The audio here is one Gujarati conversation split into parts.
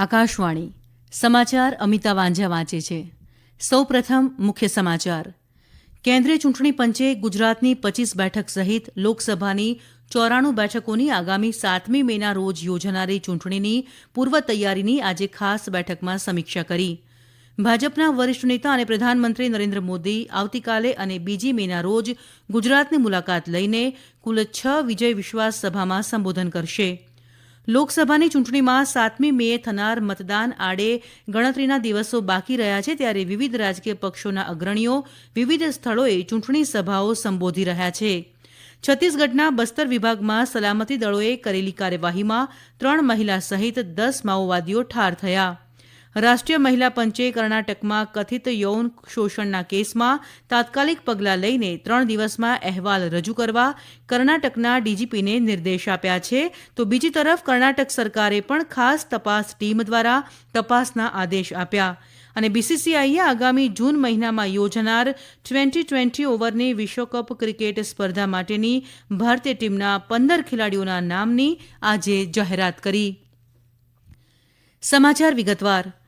આકાશવાણી, સમાચાર અમિતા વાંઝા વાંચે છે. સૌ પ્રથમ મુખ્ય સમાચાર. કેન્દ્રીય ચૂંટણી પંચે ગુજરાતની પચીસ બેઠક સહિત લોકસભાની ચોરાણું બેઠકોની આગામી સાતમી મેના રોજ યોજાનારી ચૂંટણીની પૂર્વ તૈયારીની આજે ખાસ બેઠકમાં સમીક્ષા કરી. ભાજપના વરિષ્ઠ નેતા અને પ્રધાનમંત્રી નરેન્દ્ર મોદી આવતીકાલે અને બીજી મેના રોજ ગુજરાતની મુલાકાત લઈને કુલ છ વિજય વિશ્વાસ સભામાં સંબોધન કરશે. લોકસભાની ચૂંટણીમાં સાતમી મેએ થનાર મતદાન આડે ગણતરીના દિવસો બાકી રહ્યા છે, ત્યારે વિવિધ રાજકીય પક્ષોના અગ્રણીઓ વિવિધ સ્થળોએ ચૂંટણી સભાઓ સંબોધી રહ્યા છે. છત્તીસગઢના બસ્તર વિભાગમાં સલામતી દળોએ કરેલી કાર્યવાહીમાં ત્રણ મહિલા સહિત દસ માઓવાદીઓ ઠાર થયા. રાષ્ટ્રીય મહિલા પંચે કર્ણાટકમાં કથિત યૌન શોષણના કેસમાં તાત્કાલિક પગલાં લઈને ત્રણ દિવસમાં અહેવાલ રજૂ કરવા કર્ણાટકના ડીજીપીને નિર્દેશ આપ્યા છે. તો બીજી તરફ કર્ણાટક સરકારે પણ ખાસ તપાસ ટીમ દ્વારા તપાસના આદેશ આપ્યા. અને બીસીસીઆઈએ આગામી જૂન મહિનામાં યોજાનાર ટ્વેન્ટી ટ્વેન્ટી ઓવરની વિશ્વકપ ક્રિકેટ સ્પર્ધા માટેની ભારતીય ટીમના પંદર ખેલાડીઓના નામની આજે જાહેરાત કરી. સમાચાર વિગતવાર.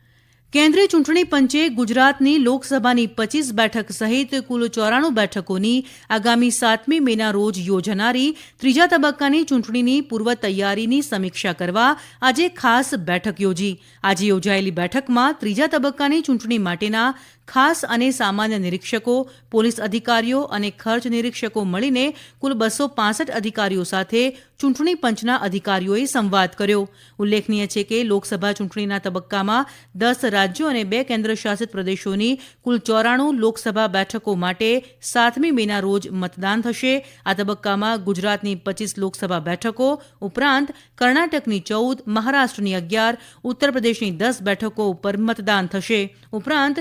કેન્દ્રીય ચૂંટણી પંચે ગુજરાતની લોકસભાની પચીસ બેઠક સહિત કુલ ચોરાણું બેઠકોની આગામી સાતમી મેના રોજ યોજાનારી ત્રીજા તબક્કાની ચૂંટણીની પૂર્વ તૈયારીની સમીક્ષા કરવા આજે ખાસ બેઠક યોજી. આજે યોજાયેલી બેઠકમાં ત્રીજા તબક્કાની ચૂંટણી માટેના ખાસ અને સામાન્ય નિરીક્ષકો, પોલીસ અધિકારીઓ અને ખર્ચ નિરીક્ષકો મળીને કુલ બસો પાંસઠ અધિકારીઓ સાથે ચૂંટણી પંચના અધિકારીઓએ સંવાદ કર્યો. ઉલ્લેખનીય છે કે લોકસભા ચૂંટણીના તબક્કામાં દસ રાજ્યો અને બે કેન્દ્ર શાસિત પ્રદેશોની કુલ ચોરાણું લોકસભા બેઠકો માટે સાતમી મેના રોજ મતદાન થશે. આ તબક્કામાં ગુજરાતની પચીસ લોકસભા બેઠકો ઉપરાંત કર્ણાટકની ચૌદ, મહારાષ્ટ્રની અગિયાર ઉત્તર પ્રદેશની દસ બેઠકો ઉપર મતદાન થશે. ઉપરાંત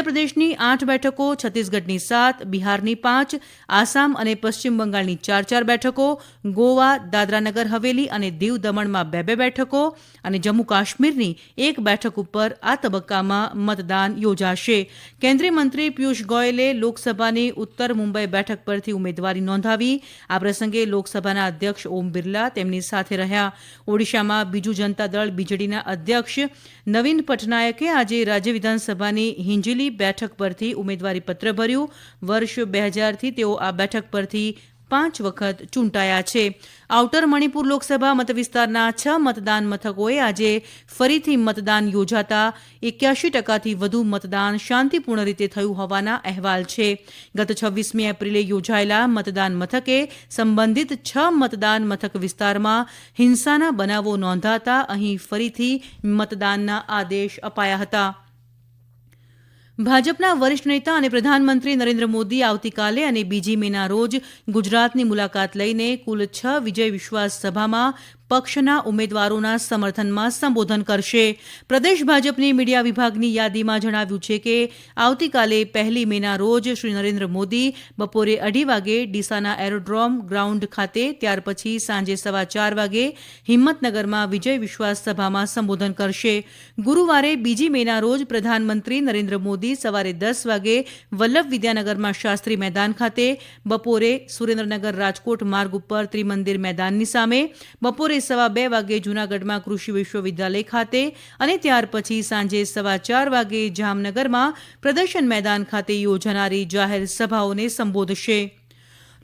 મધ્યપ્રદેશની આઠ બેઠકો, છત્તીસગઢની સાત, બિહારની પાંચ, આસામ અને પશ્ચિમ બંગાળની ચાર ચાર બેઠકો, ગોવા, દાદરાનગર, હવેલી અને દીવ દમણમાં બે બે બેઠકો અને જમ્મુ કાશ્મીરની એક બેઠક ઉપર આ તબક્કામાં મતદાન યોજાશે. કેન્દ્રીય મંત્રી પિયુષ ગોયલે લોકસભાની ઉત્તર મુંબઈ બેઠક પરથી ઉમેદવારી નોંધાવી. આ પ્રસંગે લોકસભાના અધ્યક્ષ ઓમ બિરલા તેમની સાથે રહ્યા. ઓડિશામાં બીજુ જનતા દળ બીજેડીના અધ્યક્ષ નવીન પટનાયકે આજે રાજ્ય વિધાનસભાની હિંજીલી બેઠક પરથી ઉમેદવારીપત્ર ભર્યું. વર્ષ બે હજારથી તેઓ આ બેઠક પરથી પાંચ વખત ચૂંટાયા છે. આઉટર મણિપુર લોકસભા મતવિસ્તારના છ મતદાન મથકોએ આજે ફરીથી મતદાન યોજાતા એક્યાશી ટકાથી વધુ મતદાન શાંતિપૂર્ણ રીતે થયું હોવાના અહેવાલ છે. ગત છવ્વીસમી એપ્રિલે યોજાયેલા મતદાન મથકે સંબંધિત છ મતદાન મથક વિસ્તારમાં હિંસાના બનાવો નોંધાતા અહીં ફરીથી મતદાનના આદેશ અપાયા હતા. ભાજપના વરિષ્ઠ નેતા અને પ્રધાનમંત્રી નરેન્દ્ર મોદી આવતીકાલે અને બીજી મેના રોજ ગુજરાતની મુલાકાત લઈને કુલ છ વિજય વિશ્વાસ સભામાં પક્ષના ઉમેદવારોના સમર્થનમાં સંબોધન કરશે. પ્રદેશ ભાજપની મીડિયા વિભાગની યાદીમાં જણાવ્યું છે કે, આવતીકાલે પહેલી મેના રોજ શ્રી નરેન્દ્ર મોદી બપોરે અઢી વાગે ડીસાના એરોડ્રોમ ગ્રાઉન્ડ ખાતે, ત્યાર પછી સાંજે સવા ચાર વાગે હિંમતનગરમાં વિજય વિશ્વાસ સભામાં સંબોધન કરશે. ગુરુવારે બીજી મેના રોજ પ્રધાનમંત્રી નરેન્દ્ર મોદી સવારે દસ વાગે વલ્લભ વિદ્યાનગરમાં શાસ્ત્રી મેદાન ખાતે, બપોરે સુરેન્દ્રનગર રાજકોટ માર્ગ ઉપર ત્રિમંદિર મેદાનની સામે, બપોરે સવા બે વાગે જૂનાગઢમાં કૃષિ વિશ્વવિદ્યાલય ખાતે અને ત્યાર પછી સાંજે સવા ચાર વાગે જામનગરમાં પ્રદર્શન મેદાન ખાતે યોજાનારી જાહેર સભાઓને સંબોધશે.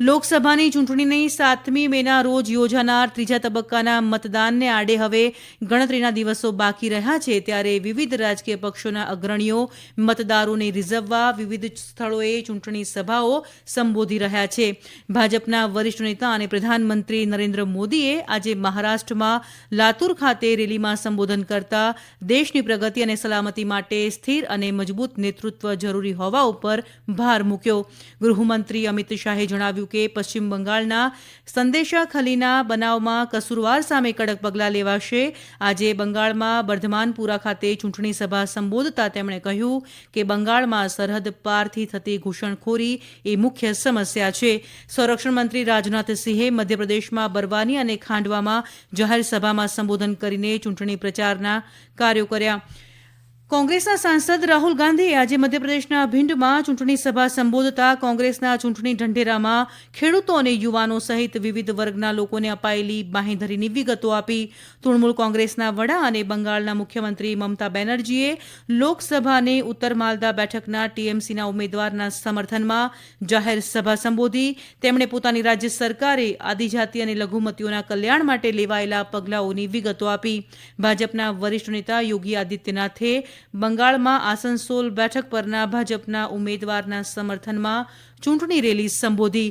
લોકસભાની ચૂંટણીની સાતમી મેના રોજ યોજાનાર ત્રીજા તબક્કાના મતદાનને આડે હવે ગણતરીના દિવસો બાકી રહ્યા છે, ત્યારે વિવિધ રાજકીય પક્ષોના અગ્રણીઓ મતદારોને રીઝવવા વિવિધ સ્થળોએ ચૂંટણી સભાઓ સંબોધી રહ્યા છે. ભાજપના વરિષ્ઠ નેતા અને પ્રધાનમંત્રી નરેન્દ્ર મોદીએ આજે મહારાષ્ટ્રમાં લાતુર ખાતે રેલીમાં સંબોધન કરતા દેશની પ્રગતિ અને સલામતી માટે સ્થિર અને મજબૂત નેતૃત્વ જરૂરી હોવા ઉપર ભાર મૂક્યો. ગૃહમંત્રી અમિત શાહે જણાવ્યું કે પશ્ચિમ બંગાળના સંદેશાખલીના બનાવમાં કસૂરવાર સામે કડક પગલાં લેવાશે. આજે બંગાળમાં બર્ધમાનપુરા ખાતે ચૂંટણી સભા સંબોધતા તેમણે કહ્યું કે બંગાળમાં સરહદ પારથી થતી ઘૂસણખોરી એ મુખ્ય સમસ્યા છે. સંરક્ષણ મંત્રી રાજનાથસિંહે મધ્યપ્રદેશમાં બરવાની અને ખાંડવામાં જાહેર સભામાં સંબોધન કરીને ચૂંટણી પ્રચારના કાર્યો કર્યા. કોંગ્રેસના સાંસદ રાહુલ ગાંધીએ આજે મધ્યપ્રદેશના ભિંડમાં ચૂંટણી સભા સંબોધતા કોંગ્રેસના ચૂંટણી ઢંઢેરામાં ખેડૂતો અને યુવાનો સહિત વિવિધ વર્ગના લોકોને અપાયેલી બાંહેધરીની વિગતો આપી. તૃણમૂલ કોંગ્રેસના વડા અને બંગાળના મુખ્યમંત્રી મમતા બેનર્જીએ લોકસભાને ઉત્તર માલદા બેઠકના ટીએમસીના ઉમેદવારના સમર્થનમાં જાહેર સભા સંબોધી. તેમણે પોતાની રાજ્ય સરકારે આદિજાતિ અને લઘુમતીઓના કલ્યાણ માટે લેવાયેલા પગલાઓની વિગતો આપી. ભાજપના વરિષ્ઠ નેતા યોગી આદિત્યનાથે બંગાળમાં આસનસોલ બેઠક પરના ભાજપના ઉમેદવારના સમર્થનમાં ચૂંટણી રેલી સંબોધી.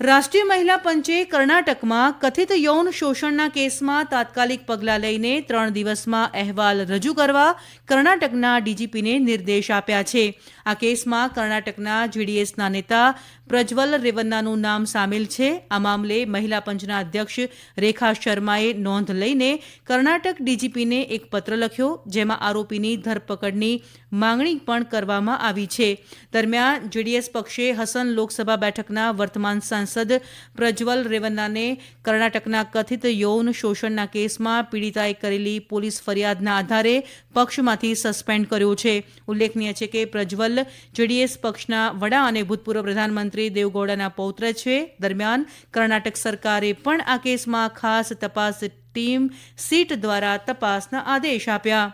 રાષ્ટ્રીય મહિલા પંચે કર્ણાટકમાં કથિત યૌન શોષણના કેસમાં તાત્કાલિક પગલાં લઈને ત્રણ દિવસમાં અહેવાલ રજૂ કરવા કર્ણાટકના ડીજીપીને નિર્દેશ આપ્યા છે. આ કેસમાં કર્ણાટકના જીડીએસના નેતા પ્રજ્વલ રેવન્નાનું નામ સામેલ છે. આ મામલે મહિલા પંચના અધ્યક્ષ રેખા શર્માએ નોંધ લઈને કર્ણાટક ડીજીપીને એક પત્ર લખ્યો, જેમાં આરોપીની ધરપકડની માંગણી પણ કરવામાં આવી છે. દરમિયાન જેડીએસ પક્ષે હસન લોકસભા બેઠકના વર્તમાન સાંસદ પ્રજ્વલ રેવન્નાને કર્ણાટકના કથિત યૌન શોષણના કેસમાં પીડિતાએ કરેલી પોલીસ ફરિયાદના આધારે પક્ષમાંથી સસ્પેન્ડ કર્યો છે. ઉલ્લેખનીય છે કે પ્રજ્વલ જેડીએસ પક્ષના વડા અને ભૂતપૂર્વ પ્રધાનમંત્રી દેવગૌડાના પૌત્ર છે. દરમિયાન કર્ણાટક સરકારે પણ આ કેસમાં ખાસ તપાસ ટીમ સીટ દ્વારા તપાસના આદેશ આપ્યા.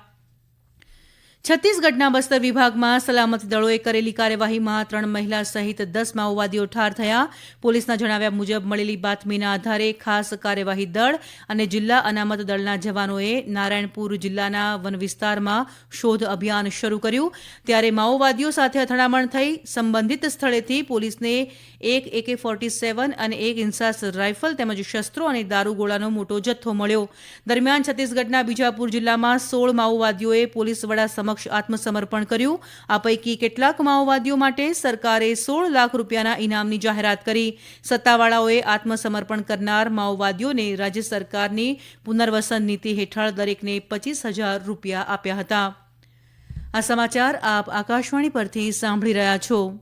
છત્તીસગઢના બસ્તર વિભાગમાં સલામતી દળોએ કરેલી કાર્યવાહીમાં ત્રણ મહિલા સહિત દસ માઓવાદીઓ ઠાર થયા. પોલીસના જણાવ્યા મુજબ મળેલી બાતમીના આધારે ખાસ કાર્યવાહી દળ અને જિલ્લા અનામત દળના જવાનોએ નારાયણપુર જિલ્લાના વન વિસ્તારમાં શોધ અભિયાન શરૂ કર્યું. ત્યારે માઓવાદીઓ સાથે અથડામણ થઈ. સંબંધિત સ્થળેથી પોલીસને એક એકે ફોર્ટી સેવન અને એક ઇન્સાસ રાઇફલ તેમજ શસ્ત્રો અને દારૂગોળાનો મોટો જથ્થો મળ્યો. દરમિયાન છત્તીસગઢના બીજાપુર જિલ્લામાં સોળ માઓવાદીઓએ પોલીસ વડા સમક્ષ આત્મસમર્પણ કર્યું. આ પૈકી કેટલાક માઓવાદીઓ માટે સરકારે સોળ લાખ રૂપિયાના ઇનામની જાહેરાત કરી. સત્તાવાળાઓએ આત્મસમર્પણ કરનાર માઓવાદીઓને રાજ્ય સરકારની પુનર્વસન નીતિ હેઠળ દરેકને પચીસ હજાર રૂપિયા આપ્યા હતા. આ સમાચાર આપ આકાશવાણી પરથી સાંભળી રહ્યા છો.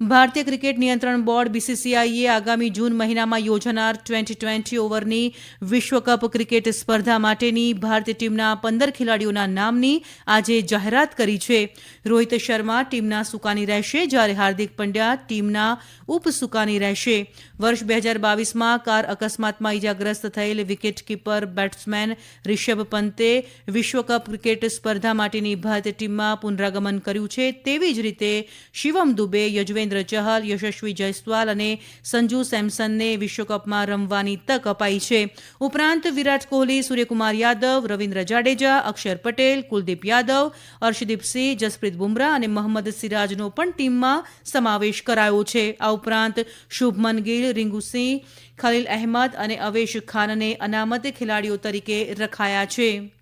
ભારતીય ક્રિકેટ નિયંત્રણ બોર્ડ બીસીસીઆઈએ આગામી જૂન મહિનામાં યોજાનાર ટ્વેન્ટી ટ્વેન્ટી ઓવરની વિશ્વકપ ક્રિકેટ સ્પર્ધા માટેની ભારતીય ટીમના પંદર ખેલાડીઓના નામની આજે જાહેરાત કરી છે. રોહિત શર્મા ટીમના સુકાની રહેશે જ્યારે હાર્દિક પંડ્યા ટીમના ઉપસુકાની રહેશે. વર્ષ બે હજાર બાવીસમાં કાર અકસ્માતમાં ઇજાગ્રસ્ત થયેલ વિકેટ કીપર બેટ્સમેન રિષભ પંતે વિશ્વકપ ક્રિકેટ સ્પર્ધા માટેની ભારતીય ટીમમાં પુનરાગમન કર્યું છે તેવી જ રીતે શિવમ દુબે યજવેન્દ્ર ચહલ, યશસ્વી જયસ્વાલ અને સંજુ સેમસનને વિશ્વકપમાં રમવાની તક અપાઈ છે. ઉપરાંત વિરાટ કોહલી, સૂર્યકુમાર યાદવ, રવિન્દ્ર જાડેજા, અક્ષર પટેલ, કુલદીપ યાદવ અર્શદીપસિંહ જસપ્રીત બુમરાહ અને મોહમ્મદ સિરાજનો પણ ટીમમાં સમાવેશ કરાયો છે. આ ઉપરાંત શુભમન ગિલ રિંગુસિંહ ખલીલ અહેમદ અને અવેશ ખાનને અનામત ખેલાડીઓ તરીકે રખાયા છે.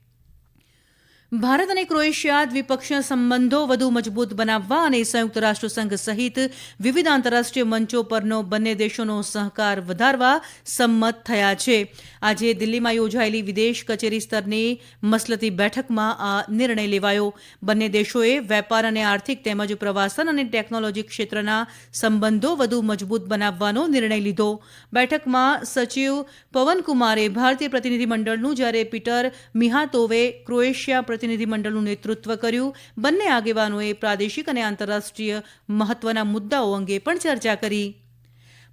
ભારત અને ક્રોએશિયા દ્વિપક્ષીય સંબંધો વધુ મજબૂત બનાવવા અને સંયુક્ત રાષ્ટ્રસંઘ સહિત વિવિધ આંતરરાષ્ટ્રીય મંચો પરનો બંને દેશોનો સહકાર વધારવા સંમત થયા છે. આજે દિલ્હીમાં યોજાયેલી વિદેશ કચેરી સ્તરની મસલતી બેઠકમાં આ નિર્ણય લેવાયો. બંને દેશોએ વેપાર અને આર્થિક તેમજ પ્રવાસન અને ટેકનોલોજી ક્ષેત્રના સંબંધો વધુ મજબૂત બનાવવાનો નિર્ણય લીધો. બેઠકમાં સચિવ પવનકુમારે ભારતીય પ્રતિનિધિમંડળનું જ્યારે પીટર મિહાતોવે ક્રોએશિયા પ્રતિનિધિમંડળનું નેતૃત્વ કર્યું. બંને આગેવાનોએ પ્રાદેશિક અને આંતરરાષ્ટ્રીય મહત્વના મુદ્દાઓ અંગે પણ ચર્ચા કરી.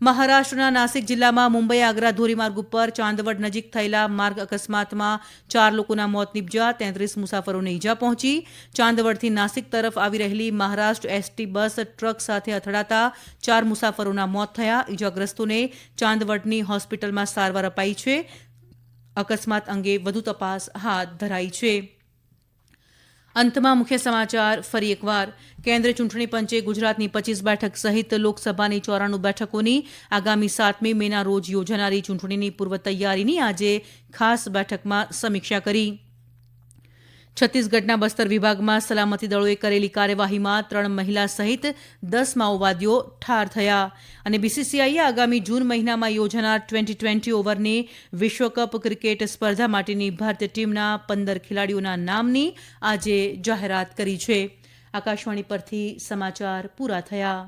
મહારાષ્ટ્રના નાસિક જિલ્લામાં મુંબઈ આગ્રા ધોરીમાર્ગ ઉપર ચાંદવડ નજીક થયેલા માર્ગ અકસ્માતમાં ચાર લોકોના મોત નીપજ્યા, તેત્રીસ મુસાફરોને ઈજા પહોંચી. ચાંદવડથી નાસિક તરફ આવી રહેલી મહારાષ્ટ્ર એસટી બસ ટ્રક સાથે અથડાતા ચાર મુસાફરોના મોત થયા. ઈજાગ્રસ્તોને ચાંદવડની હોસ્પિટલમાં સારવાર અપાઈ છે. અકસ્માત અંગે વધુ તપાસ હાથ ધરાઈ છે. અંતમાં મુખ્ય સમાચાર, ફરી એકવાર. કેન્દ્રીય ચૂંટણી પંચે ગુજરાતની પચીસ બેઠક સહિત લોકસભાની ચોરાણું બેઠકોની આગામી સાતમી મેના રોજ યોજાનારી ચૂંટણીની પૂર્વ તૈયારીની આજે ખાસ બેઠકમાં સમીક્ષા કરી. છત્તીસગઢના બસ્તર વિભાગમાં સલામતી દળોએ કરેલી કાર્યવાહીમાં ત્રણ મહિલા સહિત દસ માઓવાદીઓ ઠાર થયા. અને બીસીસીઆઈએ આગામી જૂન મહિનામાં યોજાનાર ટ્વેન્ટી ટ્વેન્ટી ઓવરની વિશ્વકપ ક્રિકેટ સ્પર્ધા માટેની ભારતીય ટીમના પંદર ખેલાડીઓના નામની આજે જાહેરાત કરી છે. આકાશવાણી પરથી સમાચાર પૂરા થયા.